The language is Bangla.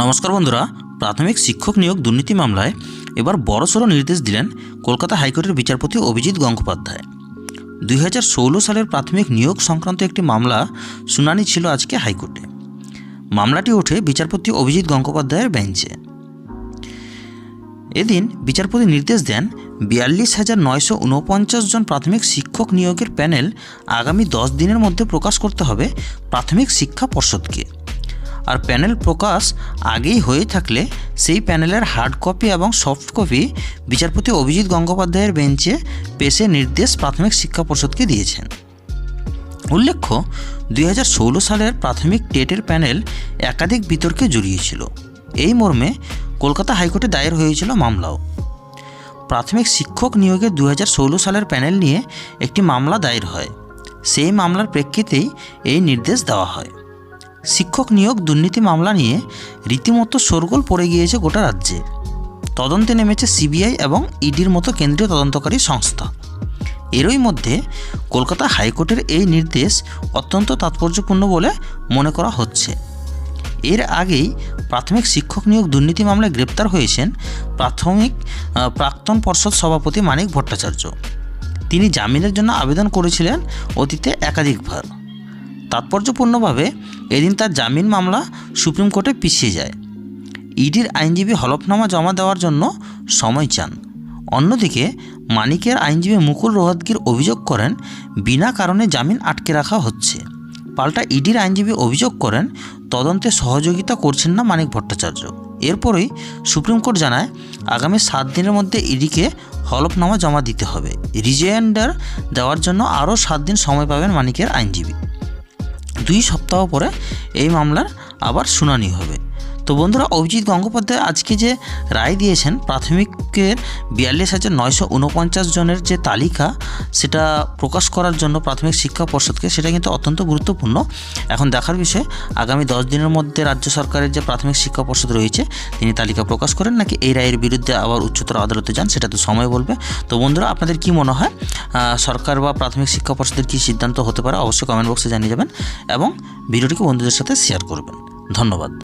নমস্কার বন্ধুরা। প্রাথমিক শিক্ষক নিয়োগ দুর্নীতি মামলায় এবার বড়সড় নির্দেশ দিলেন কলকাতা হাইকোর্টের বিচারপতি অভিজিৎ গঙ্গোপাধ্যায়। দুই হাজার ষোলো সালের প্রাথমিক নিয়োগ সংক্রান্ত একটি মামলা শুনানি ছিল আজকে হাইকোর্টে। মামলাটি ওঠে বিচারপতি অভিজিৎ গঙ্গোপাধ্যায়ের বেঞ্চে। এদিন বিচারপতি নির্দেশ দেন বিয়াল্লিশ হাজার নয়শো উনপঞ্চাশ জন প্রাথমিক শিক্ষক নিয়োগের প্যানেল আগামী দশ দিনের মধ্যে প্রকাশ করতে হবে প্রাথমিক শিক্ষা পর্ষদকে। আর প্যানেল প্রকাশ আগেই হয়ে থাকলে সেই প্যানেলের হার্ড কপি এবং সফট কপি বিচারপতি অভিজিৎ গঙ্গোপাধ্যায়ের বেঞ্চে পেশে নির্দেশ প্রাথমিক শিক্ষা পর্ষদকে দিয়েছেন। উল্লেখ্য, দুই হাজার ষোলো সালের প্রাথমিক টেটের প্যানেল একাধিক বিতর্কে জড়িয়েছিল এই মর্মে কলকাতা হাইকোর্টে দায়ের হয়েছিল মামলাও। প্রাথমিক শিক্ষক নিয়োগে দুই হাজার ষোলো সালের প্যানেল নিয়ে একটি মামলা দায়ের হয়। সেই মামলার প্রেক্ষিতেই এই নির্দেশ দেওয়া হয়। শিক্ষক নিয়োগ দুর্নীতি মামলা নিয়ে রীতিমতো শোরগোল পড়ে গিয়েছে গোটা রাজ্যে। তদন্তে নেমেছে সিবিআই এবং ইডির মতো কেন্দ্রীয় তদন্তকারী সংস্থা। এরই মধ্যে কলকাতা হাইকোর্টের এই নির্দেশ অত্যন্ত তাৎপর্যপূর্ণ বলে মনে করা হচ্ছে। এর আগেই প্রাথমিক শিক্ষক নিয়োগ দুর্নীতি মামলায় গ্রেপ্তার হয়েছেন প্রাথমিক প্রাক্তন পর্ষদ সভাপতি মানিক ভট্টাচার্য। তিনি জামিনের জন্য আবেদন করেছিলেন অতীতে একাধিকবার। তাৎপর্যপূর্ণভাবে এদিন তার জামিন মামলা সুপ্রিম কোর্টে পিছিয়ে যায়। ইডির আইনজীবী হলফনামা জমা দেওয়ার জন্য সময় চান। অন্যদিকে মানিকের আইনজীবী মুকুল রোহাতগির অভিযোগ করেন, বিনা কারণে জামিন আটকে রাখা হচ্ছে। পাল্টা ইডির আইনজীবী অভিযোগ করেন, তদন্তে সহযোগিতা করছেন না মানিক ভট্টাচার্য। এরপরেই সুপ্রিম কোর্ট জানায়, আগামী সাত দিনের মধ্যে ইডিকে হলফনামা জমা দিতে হবে। রিজাইন্ডার দেওয়ার জন্য আরও সাত দিন সময় পাবেন মানিকের আইনজীবী। দুই সপ্তাহ পরে এই মামলার আবার শুনানি হবে। তো বন্ধুরা অভিজিৎ গঙ্গোপাধ্যায় আজকে যে রায় দিয়েছেন, প্রাথমিকের বিয়াল্লিশ হাজার নয়শো উনপঞ্চাশ জনের যে তালিকা, সেটা প্রকাশ করার জন্য প্রাথমিক শিক্ষা পর্ষদকে সেটা কিন্তু অত্যন্ত গুরুত্বপূর্ণ। এখন দেখার বিষয়, আগামী দশ দিনের মধ্যে রাজ্য সরকারের যে প্রাথমিক শিক্ষা পর্ষদ রয়েছে, তিনি তালিকা প্রকাশ করেন, নাকি এই রায়ের বিরুদ্ধে আবার উচ্চতর আদালতে যান, সেটা তো সময় বলবে। তো বন্ধুরা, আপনাদের কি মনে হয়? সরকার বা প্রাথমিক শিক্ষা পর্ষদের কী সিদ্ধান্ত হতে পারে? অবশ্যই কমেন্ট বক্সে জানিয়ে যাবেন এবং ভিডিওটিকে বন্ধুদের সাথে শেয়ার করবেন। ধন্যবাদ।